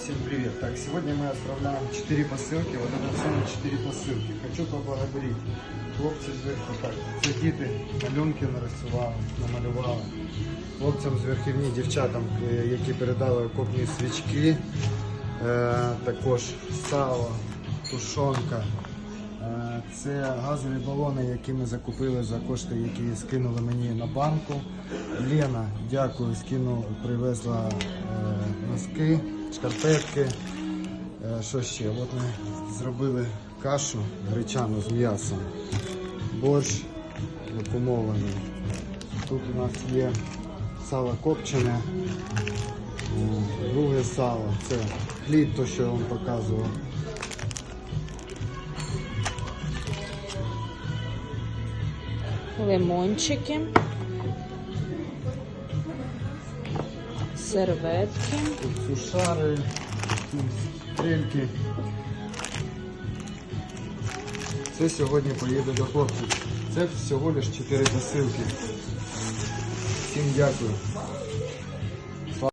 Всем привет. Так, сегодня мы отправляем 4 посылки. Вот это самые 4 посылки. Хочу поблагодарить хлопців зверху. Так, це діти малюнки нарисували, намалювали. Хлопцям з верхівні, дівчатам, е, які передали окопні свічки, е, також сало, тушонка. Е, Це газові балони, які ми закупили за кошти, які скинули мені на банку. Лена, дякую, скинула, привезла е, носки, шкарпетки. Е, Що ще? От ми зробили кашу гречану з м'ясом. Борщ вакуумований. Тут у нас є сало копчене, друге сало. Це хліб, то що я вам показував. лимончики, серветки, сушари, стрільки. Це сьогодні поїде до хлопців. Це всього лиш 4 посилки. Всім дякую.